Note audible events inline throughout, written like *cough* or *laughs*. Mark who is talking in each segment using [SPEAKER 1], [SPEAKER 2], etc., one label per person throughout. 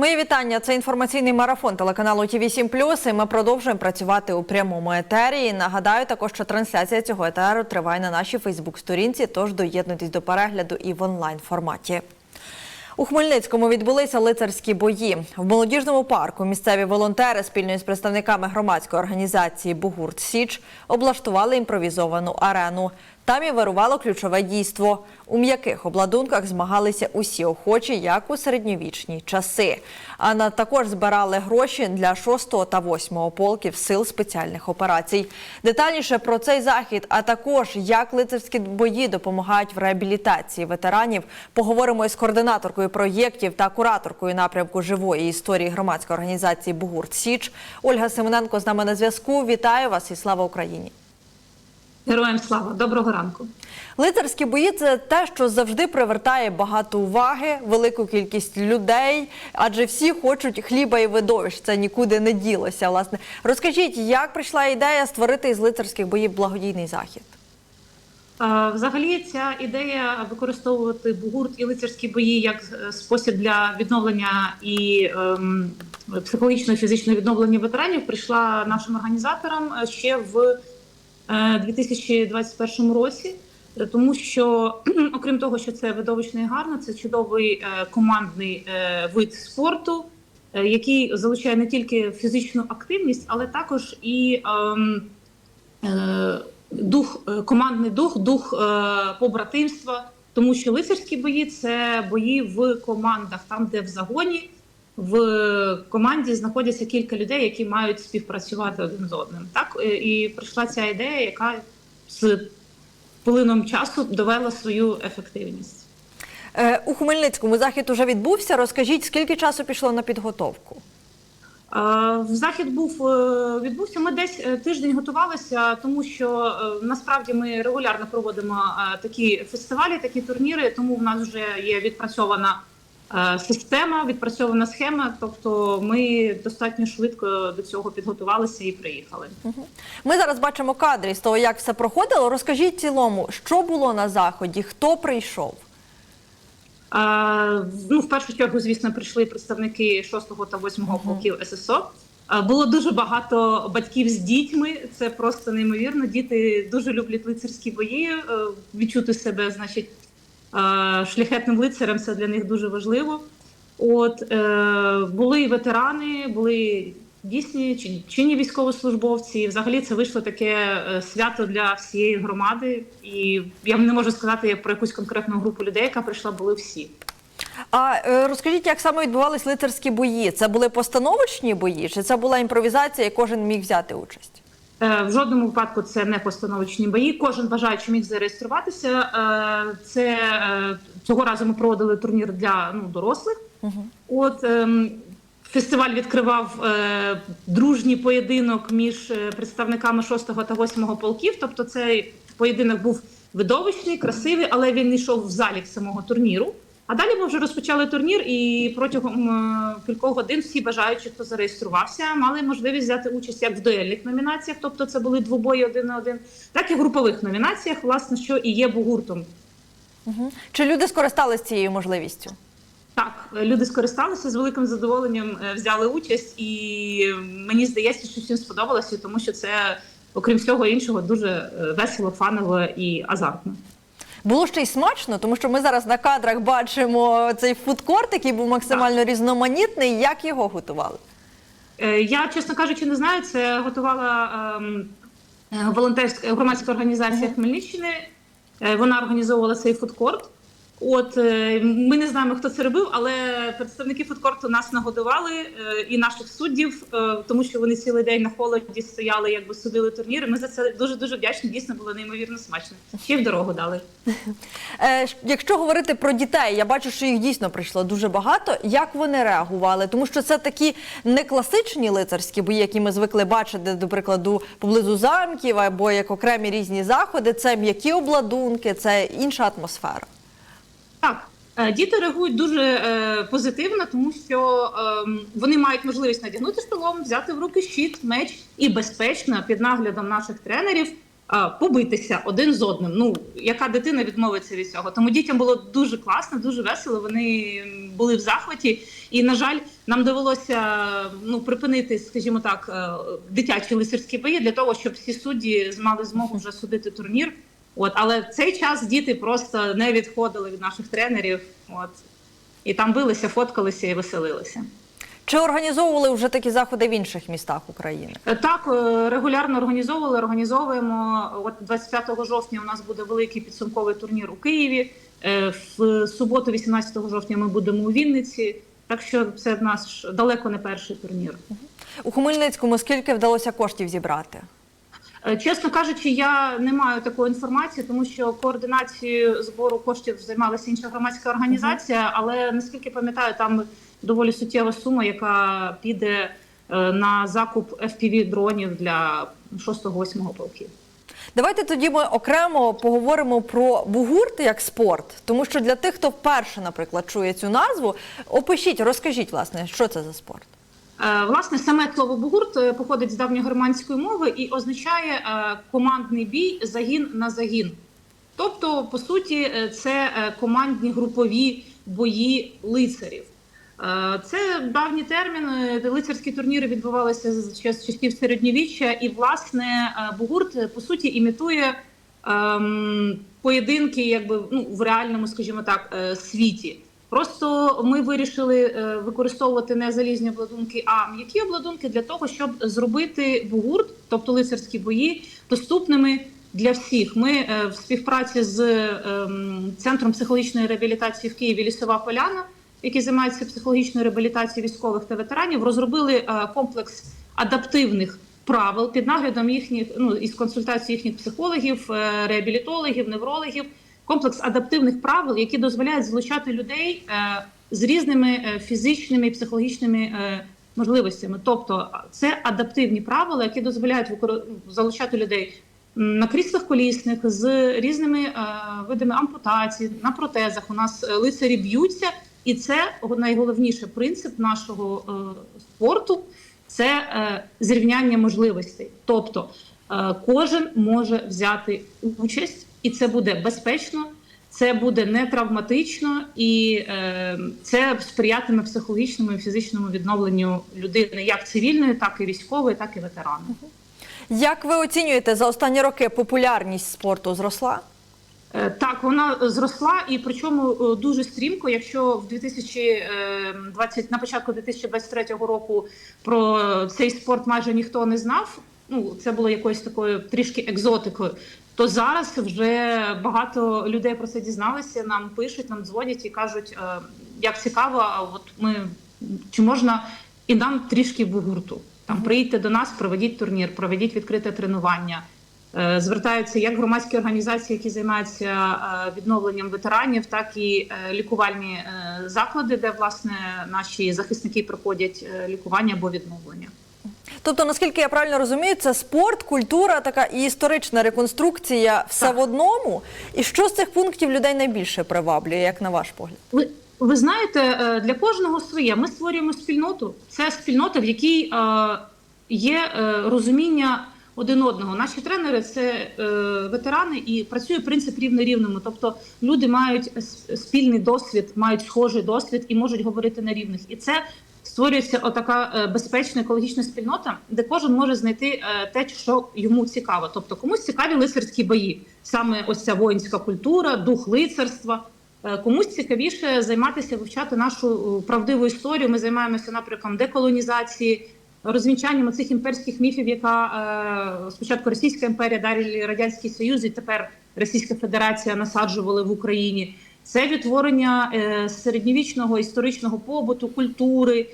[SPEAKER 1] Мої вітання. Це інформаційний марафон телеканалу ТВ 7 І Ми продовжуємо працювати у прямому етері. Нагадаю також, що трансляція цього етеру триває на нашій Фейсбук-сторінці. Тож доєднуйтесь до перегляду і в онлайн форматі. У Хмельницькому відбулися лицарські бої. В молодіжному парку місцеві волонтери спільно з представниками громадської організації Бугурт Січ облаштували імпровізовану арену. Там і вирувало ключове дійство. У м'яких обладунках змагалися усі охочі, як у середньовічні часи. А на також збирали гроші для 6 та 8 полків сил спеціальних операцій. Детальніше про цей захід, а також як лицарські бої допомагають в реабілітації ветеранів. Поговоримо із координаторкою проєктів та кураторкою напрямку живої історії громадської організації Бугурт Січ. Ольга Семененко з нами на зв'язку. Вітаю вас і слава Україні!
[SPEAKER 2] Героям слава, доброго ранку.
[SPEAKER 1] Лицарські бої це те, що завжди привертає багато уваги, велику кількість людей, адже всі хочуть хліба і видовищ. Це нікуди не ділося. Власне, розкажіть, як прийшла ідея створити із лицарських боїв благодійний захід?
[SPEAKER 2] Взагалі, ця ідея використовувати бугурт і лицарські бої як е, спосіб для відновлення і ем, психологічного і фізичного відновлення ветеранів прийшла нашим організаторам е, ще в 2021 році. Е, Тому що, *clears throat* окрім того, що це видовищно і гарно, це чудовий е, командний е, вид спорту, який залучає не тільки фізичну активність, але також і ем, дух, командний дух, дух побратимства. Тому що лицарські бої це бої в командах, там, де в загоні в команді знаходяться кілька людей, які мають співпрацювати один з одним. Так Е, і прийшла ця ідея, яка з плином часу довела свою ефективність.
[SPEAKER 1] Е, у Хмельницькому захід уже відбувся. Розкажіть, скільки часу пішло на підготовку?
[SPEAKER 2] Е, В захід був е, відбувся. Ми десь тиждень готувалися, тому що насправді ми регулярно проводимо такі фестивалі, такі турніри. Тому в нас вже є відпрацьована система, відпрацьована схема. Тобто, ми достатньо швидко до цього підготувалися і приїхали.
[SPEAKER 1] Ми зараз бачимо кадри з того, як все проходило. Розкажіть цілому, що було на заході, хто прийшов?
[SPEAKER 2] Е, Ну, в першу чергу, звісно, прийшли представники 6 та 8 полків ССО. Е, Було дуже багато батьків з дітьми. Це просто неймовірно. Діти дуже люблять лицарські бої. е, Відчути себе, значить, е, шляхетним лицарем це для них дуже важливо. От е, були ветерани, були дійсні чи- чинні військовослужбовці. Взагалі це вийшло таке е, свято для всієї громади. І я не можу сказати про якусь конкретну групу людей, яка прийшла, були всі.
[SPEAKER 1] А е, розкажіть, як саме відбувались лицарські бої? Це були постановочні бої, чи це була імпровізація, і кожен міг взяти участь?
[SPEAKER 2] Е, В жодному випадку це не постановочні бої. Кожен бажаючий міг зареєструватися. Е, Це е, цього разу ми проводили турнір для ну, дорослих. От ем, фестиваль відкривав дружній поєдинок між представниками 6 та 8 полків. Тобто, цей поєдинок був видовищний, красивий, але він йшов в залік самого турніру. А далі ми вже розпочали турнір, і протягом е, кількох годин всі бажаючі, хто зареєструвався, мали можливість взяти участь як в дуельних номінаціях, тобто це були двобої один на один, так і в групових номінаціях, власне, що і є бугуртом.
[SPEAKER 1] Угу. Чи люди скористались цією можливістю?
[SPEAKER 2] Так, е, люди скористалися з великим задоволенням, е, взяли участь, і мені здається, що всім сподобалося, тому що це, окрім всього іншого, дуже весело, фаново і азартно.
[SPEAKER 1] Було ще й смачно, тому що ми зараз на кадрах бачимо цей фудкорт, який був максимально різноманітний. Як його готували?
[SPEAKER 2] Е, Я, чесно кажучи, не знаю. Це готувала ем, е, волонтерська громадська організація Хмельниччини. Е, Вона організовувала цей фудкорт. От е, ми не знаємо, хто це робив, але представники фудкорту нас нагодували е, і наших суддів, е, тому що вони цілий день на холоді стояли, якби судили турніри. Ми за це дуже дуже вдячні. Дійсно було неймовірно смачно. Ще в дорогу дали. *laughs*
[SPEAKER 1] Якщо говорити про дітей, я бачу, що їх дійсно прийшло дуже багато. Як вони реагували? Тому що це такі не класичні лицарські бої, які ми звикли бачити, до прикладу, поблизу замків або як окремі різні заходи. Це м'які обладунки, це інша атмосфера.
[SPEAKER 2] Так, е, діти реагують дуже е, позитивно, тому що е, вони мають можливість надягнути шолом, взяти в руки щит, меч і безпечно під наглядом наших тренерів побитися один з одним. Ну яка дитина відмовиться від цього? Тому дітям було дуже класно, дуже весело. Вони були в захваті. І на жаль, нам довелося ну припинити, скажімо так, дитячі лицарські бої для того, щоб всі судді мали змогу вже судити турнір. От, але в цей час діти просто не відходили від наших тренерів. От і там билися, фоткалися і веселилися.
[SPEAKER 1] Чи організовували вже такі заходи в інших містах України?
[SPEAKER 2] Е, Так, е, регулярно організовували, організовуємо. От 25 жовтня у нас буде великий підсумковий турнір у Києві. Е, В суботу, 18 жовтня, ми будемо у Вінниці. Так що це наш далеко не перший турнір.
[SPEAKER 1] У Хмельницькому скільки вдалося коштів зібрати?
[SPEAKER 2] Е, Чесно кажучи, я не маю такої інформації, тому що координацією збору коштів займалася інша громадська організація. Але наскільки пам'ятаю, там доволі суттєва сума, яка піде е, на закуп fpv дронів для 6-8 полків.
[SPEAKER 1] Давайте тоді ми окремо поговоримо про бугурт як спорт, тому що для тих, хто вперше, наприклад, чує цю назву, опишіть, розкажіть, власне, що це за спорт.
[SPEAKER 2] Е, Власне, саме слово бугурт е, походить з давньогерманської мови і означає е, командний бій, загін на загін. Тобто, по суті, це командні групові бої лицарів. Це давній термін. Лицарські турніри відбувалися з час- часів середньовіччя, і власне бугурт по суті імітує ем, поєдинки, якби ну в реальному, скажімо так, світі. Просто ми вирішили е, використовувати не залізні обладунки, а м'які обладунки для того, щоб зробити бугурт, тобто лицарські бої, доступними для всіх. Ми е, в співпраці з ем, центром психологічної реабілітації в Києві Лісова Поляна, який займається психологічною реабілітацією військових та ветеранів, розробили е, комплекс адаптивних правил під наглядом їхніх ну із консультації їхніх психологів, е, реабілітологів, неврологів. Комплекс адаптивних правил, які дозволяють залучати людей е, з різними е, фізичними і психологічними е, можливостями. Тобто, це адаптивні правила, які дозволяють залучати людей на кріслах колісних з різними видами ампутацій, на протезах. У нас лицарі б'ються, і це найголовніший принцип нашого спорту це е, зрівняння можливостей. Тобто е, кожен може взяти участь, і це буде безпечно, це буде не травматично, і е, це сприятиме психологічному і фізичному відновленню людини, як цивільної, так і військової, так і ветерани.
[SPEAKER 1] Як ви оцінюєте за останні роки популярність спорту зросла?
[SPEAKER 2] Е, Так, вона зросла, і причому е, дуже стрімко. Якщо в 2020, на початку 2023 року про цей спорт майже ніхто не знав. Ну це було якоюсь такою трішки екзотикою. То зараз вже багато людей про це дізналися. Нам пишуть, нам дзвонять і кажуть, е, як цікаво, а от ми чи можна і нам трішки бугурту. Там приїдьте до нас, проведіть турнір, проведіть відкрите тренування. Е, Звертаються як громадські організації, які займаються е, відновленням ветеранів, так і лікувальні заклади, де власне наші захисники проходять лікування або відновлення.
[SPEAKER 1] Тобто, наскільки я правильно розумію, це спорт, культура, така і історична реконструкція все
[SPEAKER 2] Так.
[SPEAKER 1] в одному. І що з цих пунктів людей найбільше приваблює, як на ваш погляд?
[SPEAKER 2] Ви, ви знаєте, е, для кожного своє. Ми створюємо спільноту. Це спільнота, в якій е, є е, розуміння один одного. Наші тренери це е, ветерани і працює принцип рівне рівному. Тобто люди мають спільний досвід, мають схожий досвід і можуть говорити на рівних. І це створюється отака е, безпечна екологічна спільнота, де кожен може знайти е, те, що йому цікаво. Тобто комусь цікаві лицарські бої, саме ось ця воїнська культура, дух лицарства. Е, Комусь цікавіше займатися вивчати нашу правдиву історію. Ми займаємося напрямком деколонізації, розвінчанням цих імперських міфів, яка спочатку Російська імперія, далі Радянський Союз, і тепер Російська Федерація насаджували в Україні. Це відтворення середньовічного історичного побуту, культури,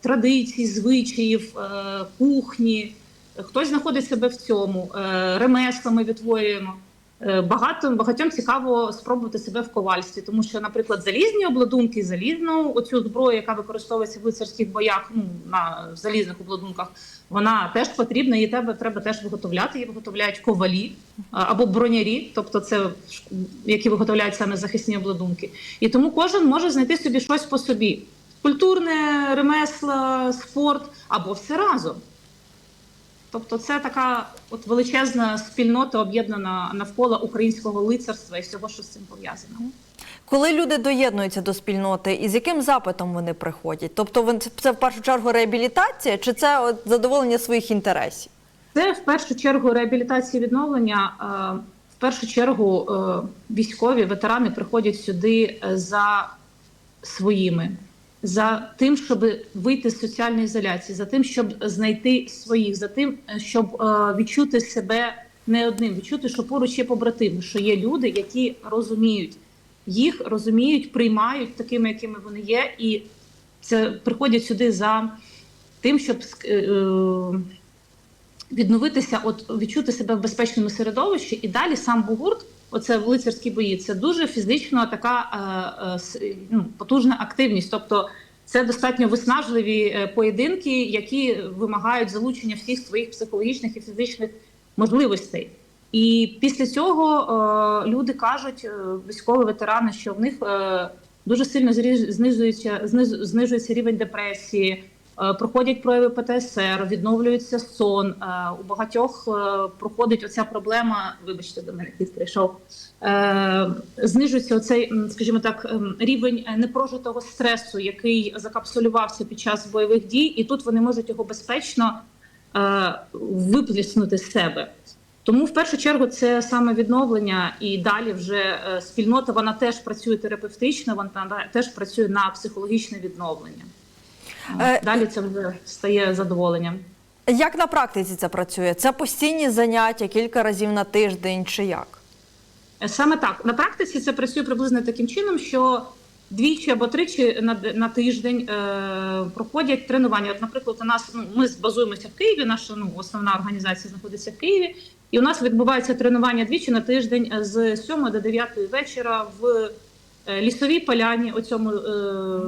[SPEAKER 2] традицій, звичаїв, е, кухні. Хтось знаходить себе в цьому, е, ремесла ми відтворюємо. Е, Багато багатьом цікаво спробувати себе в ковальстві, тому що, наприклад, залізні обладунки, залізну оцю зброю, яка використовується в лицарських боях, ну на залізних обладунках, вона теж потрібна. Її тебе треба теж виготовляти. Її виготовляють ковалі або бронярі, тобто це які виготовляють саме захисні обладунки. І тому кожен може знайти собі щось по собі: культурне ремесло, спорт або все разом. Тобто, це така от величезна спільнота, об'єднана навколо українського лицарства і всього, що з цим пов'язано.
[SPEAKER 1] Коли люди доєднуються до спільноти, і з яким запитом вони приходять? Тобто, це в першу чергу реабілітація, чи це от задоволення своїх інтересів?
[SPEAKER 2] Це в першу чергу реабілітація відновлення. Е, В першу чергу е, військові ветерани приходять сюди е, за своїми, за тим, щоб вийти з соціальної ізоляції, за тим, щоб знайти своїх, за тим, е, щоб е, відчути себе не одним, відчути, що поруч є побратими, що є люди, які розуміють їх, розуміють, приймають такими, якими вони є, і це приходять сюди за тим, щоб е, відновитися, от відчути себе в безпечному середовищі, і далі сам бугурт, оце лицарські бої, це дуже фізично така е, е, ну, потужна активність. Тобто це достатньо виснажливі е, поєдинки, які вимагають залучення всіх своїх психологічних і фізичних можливостей. І після цього люди кажуть, військові ветерани, що в них дуже сильно знижується, знижується рівень депресії, проходять прояви ПТСР, відновлюється сон. Е, у багатьох е, проходить оця проблема. Вибачте, до мене кіт прийшов. Е, знижується оцей, скажімо так, рівень е, непрожитого стресу, який закапсулювався під час бойових дій, і тут вони можуть його безпечно е, виплеснути з себе. Тому в першу чергу це саме відновлення, і далі вже е, спільнота вона теж працює терапевтично, вона теж працює на психологічне відновлення.
[SPEAKER 1] Е,
[SPEAKER 2] Далі це вже стає задоволенням.
[SPEAKER 1] Як на практиці це працює? Це постійні заняття кілька разів на тиждень, чи як?
[SPEAKER 2] Е, Саме так на практиці це працює приблизно таким чином, що двічі або тричі на, на тиждень е, проходять тренування. От, наприклад, у нас ну ми базуємося в Києві. Наша ну основна організація знаходиться в Києві, і у нас відбувається тренування двічі на тиждень е, з 7 до 9 вечора в е, лісовій поляні, у цьому е,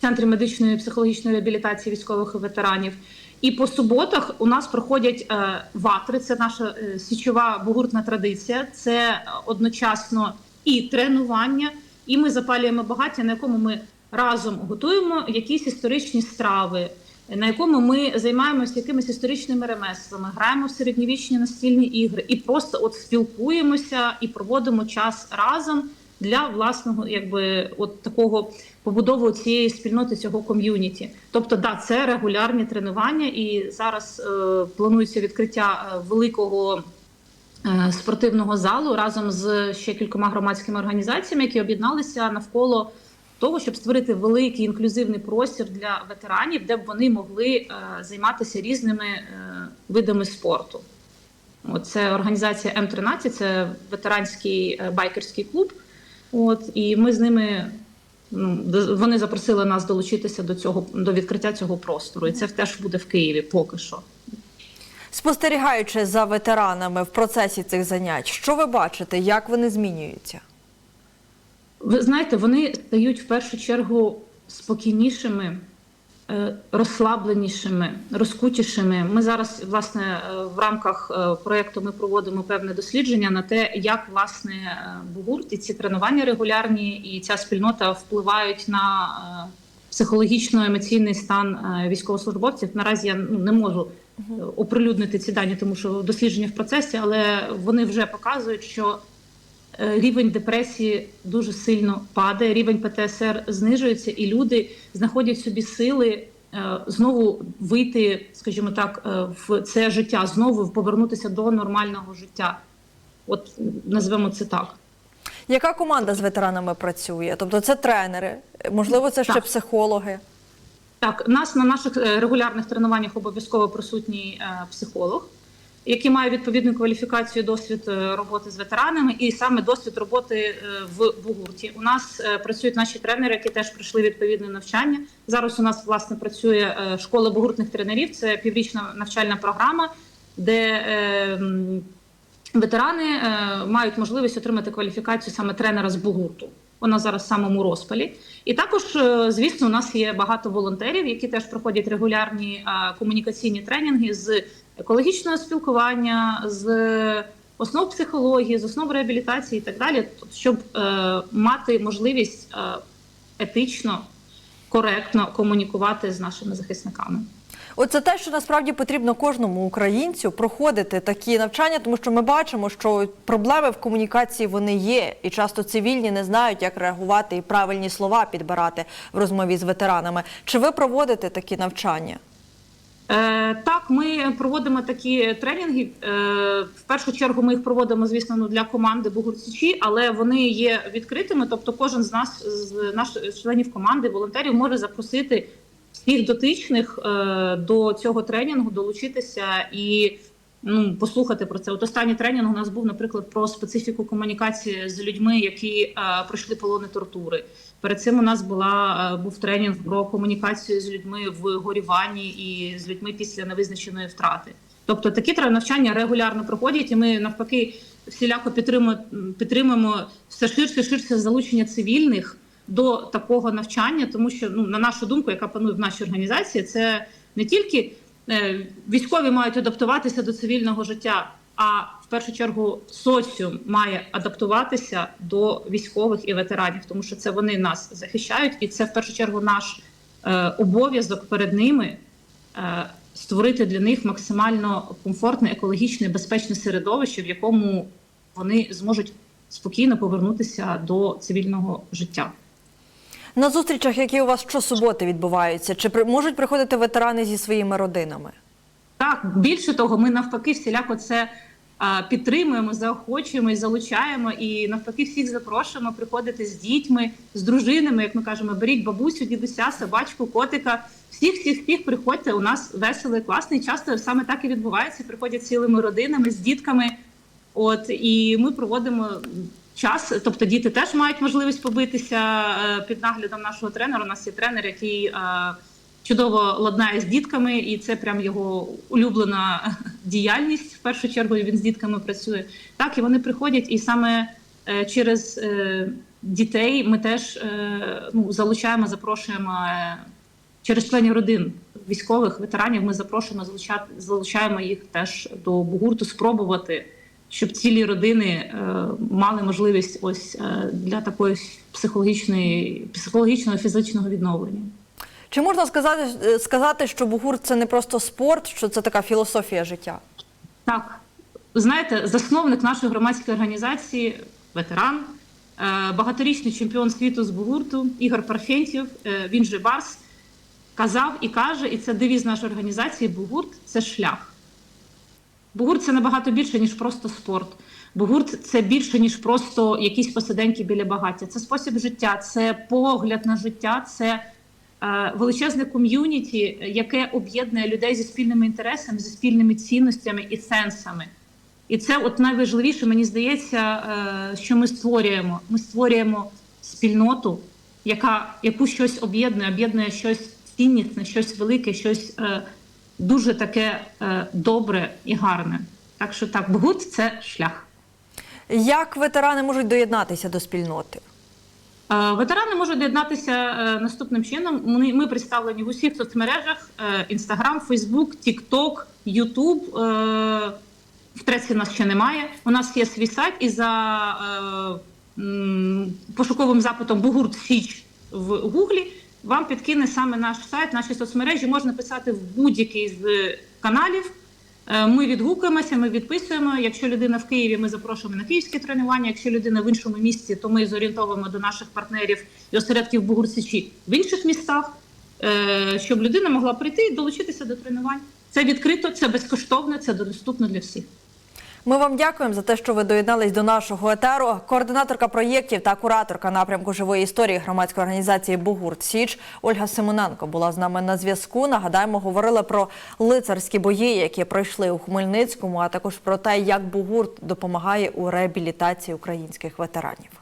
[SPEAKER 2] центрі медичної і психологічної реабілітації військових і ветеранів. І по суботах у нас проходять е, ватри. Це наша е, січова бугуртна традиція. Це одночасно і тренування, і ми запалюємо багаття, на якому ми разом готуємо якісь історичні страви, на якому ми займаємося якимись історичними ремеслами, граємо в середньовічні настільні ігри і просто от спілкуємося і проводимо час разом для власного, якби от такого побудови цієї спільноти цього ком'юніті. Тобто, да, це регулярні тренування, і зараз е, планується відкриття е, великого. е, Спортивного залу разом з ще кількома громадськими організаціями, які об'єдналися навколо того, щоб створити великий інклюзивний простір для ветеранів, де б вони могли е, займатися різними видами спорту. От, це організація М13, це ветеранський байкерський клуб. От, і ми з ними ну, вони запросили нас долучитися до цього до відкриття цього простору. І це теж буде в Києві поки що.
[SPEAKER 1] Спостерігаючи за ветеранами в процесі цих занять, що ви бачите, як вони змінюються?
[SPEAKER 2] Ви знаєте, вони стають в першу чергу спокійнішими, розслабленішими, розкутішими. Ми зараз, власне, е, в рамках е, проєкту ми проводимо певне дослідження на те, як власне е, бугурт і ці тренування регулярні, і ця спільнота впливають на е, психологічно-емоційний стан е, військовослужбовців. Наразі я ну, не можу е, оприлюднити ці дані, тому що дослідження в процесі, але вони вже показують, що е, рівень депресії дуже сильно падає, рівень ПТСР знижується, і люди знаходять собі сили е, знову вийти, скажімо так, е, в це життя, знову повернутися до нормального життя. От назвемо це так.
[SPEAKER 1] Яка команда з ветеранами працює? Тобто це тренери, можливо, це ще
[SPEAKER 2] Так.
[SPEAKER 1] психологи.
[SPEAKER 2] Так, нас на наших е, регулярних тренуваннях обов'язково присутній е, психолог, який має відповідну кваліфікацію, досвід е, роботи з ветеранами, і саме досвід роботи е, в бугурті. У нас е, працюють наші тренери, які теж пройшли відповідне навчання. Зараз у нас власне працює школа бугуртних тренерів. Це піврічна навчальна програма, де ветерани мають можливість отримати кваліфікацію саме тренера з бугурту. Вона зараз в самому розпалі. І також, звісно, у нас є багато волонтерів, які теж проходять регулярні комунікаційні тренінги з екологічного спілкування, з основ психології, з основ реабілітації і так далі, тобто, щоб е, мати можливість е, етично, коректно комунікувати з нашими захисниками.
[SPEAKER 1] Оце те, що насправді потрібно кожному українцю проходити такі навчання, тому що ми бачимо, що проблеми в комунікації вони є, і часто цивільні не знають, як реагувати і правильні слова підбирати в розмові з ветеранами. Чи ви проводите такі навчання?
[SPEAKER 2] Е, так, ми проводимо такі тренінги. Е, в першу чергу ми їх проводимо, звісно, ну, для команди Бугурцічі, але вони є відкритими. Тобто, кожен з нас, з наших членів команди, волонтерів, може запросити всіх дотичних е, до цього тренінгу, долучитися і ну, послухати про це. От останній тренінг у нас був, наприклад, про специфіку комунікації з людьми, які пройшли полони тортури. Перед цим у нас була е, був тренінг про комунікацію з людьми в горюванні і з людьми після невизначеної втрати. Тобто такі навчання регулярно проходять, і ми навпаки всіляко підтримуємо, підтримуємо все ширше ширше залучення цивільних до такого навчання, тому що ну на нашу думку, яка панує в нашій організації, це не тільки е, військові мають адаптуватися до цивільного життя, а першу чергу соціум має адаптуватися до військових і ветеранів, тому що це вони нас захищають, і це в першу чергу наш е, обов'язок перед ними е, створити для них максимально комфортне, екологічне, безпечне середовище, в якому вони зможуть спокійно повернутися до цивільного життя.
[SPEAKER 1] На зустрічах, які у вас щосуботи відбуваються, чи при- можуть приходити ветерани зі своїми родинами?
[SPEAKER 2] Так, більше того, ми навпаки всіляко це підтримуємо, заохочуємо і залучаємо, і навпаки всіх запрошуємо приходити з дітьми, з дружинами, як ми кажемо, беріть бабусю, дідуся, собачку, котика. Всіх, всіх, всіх приходьте. У нас веселий, класний. Часто саме так і відбувається. Приходять цілими родинами з дітками. От і ми проводимо час. Тобто діти теж мають можливість побитися е, під наглядом нашого тренера. У нас є тренер, який е, чудово ладнає з дітками, і це прям його улюблена діяльність. В першу чергу він з дітками працює. Так, і вони приходять, і саме е, через е, дітей ми теж е, ну, залучаємо, запрошуємо через членів родин військових ветеранів. Ми запрошуємо залучати, залучаємо їх теж до бугурту, спробувати. Щоб цілі родини е, мали можливість ось е, для такої психологічної, психологічного фізичного відновлення.
[SPEAKER 1] Чи можна сказати, е, сказати, що бугур це не просто спорт, що це така філософія життя?
[SPEAKER 2] Так, знаєте, засновник нашої громадської організації, ветеран, е, багаторічний чемпіон світу з бугурту Ігор Парфентьєв, е, він же Барс, казав і каже, і це девіз нашої організації: Бугурт це шлях. Бугурт це набагато більше, ніж просто спорт. Бугурт це більше, ніж просто якісь посиденьки біля багаття. Це спосіб життя, це погляд на життя, це величезне ком'юніті, яке об'єднує людей зі спільними інтересами, зі спільними цінностями і сенсами. І це от найважливіше, мені здається, е, що ми створюємо. Ми створюємо спільноту, яка яку щось об'єднує, об'єднує щось ціннісне, щось велике, щось е, дуже таке е, добре і гарне. Так що так, Бгут – це шлях.
[SPEAKER 1] Як ветерани можуть доєднатися до спільноти?
[SPEAKER 2] Е, Ветерани можуть доєднатися е, наступним чином. Ми, представлені в усіх соцмережах: Інстаграм, Фейсбук, Тікток, Ютуб. В Треці нас ще немає. У нас є свій сайт, і за е, пошуковим запитом Бугурт Січ в Гуглі вам підкине саме наш сайт, наші соцмережі. Можна писати в будь-який з каналів. Е, Ми відгукуємося, ми відписуємо. Якщо людина в Києві, ми запрошуємо на київське тренування. Якщо людина в іншому місті, то ми зорієнтовуємо до наших партнерів і осередків Бугурсичі в інших містах, е, щоб людина могла прийти і долучитися до тренувань. Це відкрито, це безкоштовно, це доступно для всіх.
[SPEAKER 1] Ми вам дякуємо за те, що ви доєднались до нашого етеру. Координаторка проєктів та кураторка напрямку живої історії громадської організації Бугурт Січ Ольга Симоненко була з нами на зв'язку. Нагадаємо, говорили про лицарські бої, які пройшли у Хмельницькому, а також про те, як Бугурт допомагає у реабілітації українських ветеранів.